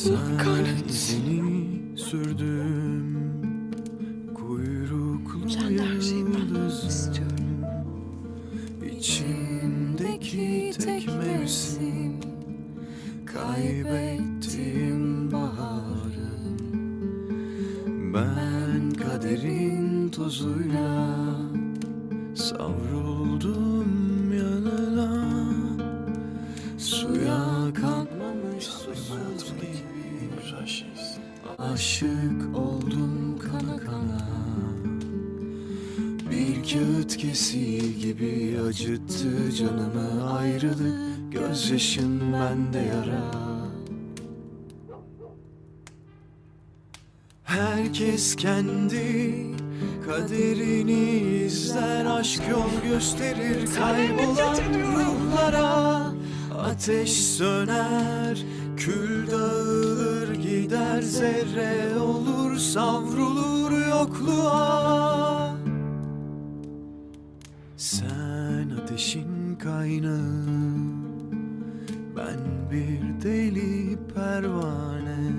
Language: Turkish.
Sen de her şeyi benden istiyorum. İçimdeki tek mevsim Kaybettiğim baharım Ben kaderin tozuyla Savruldum gibi. Aşık oldum kana kana. Bir kağıt kesiği gibi acıttı canımı. Ayrılık Gözyaşın bende yara. Herkes kendi kaderini izler. Aşk yol gösterir kaybolan ruhlara Ateş söner, kül dağılır gider Zerre olur savrulur yokluğa. Sen ateşin kaynağı Ben bir deli pervane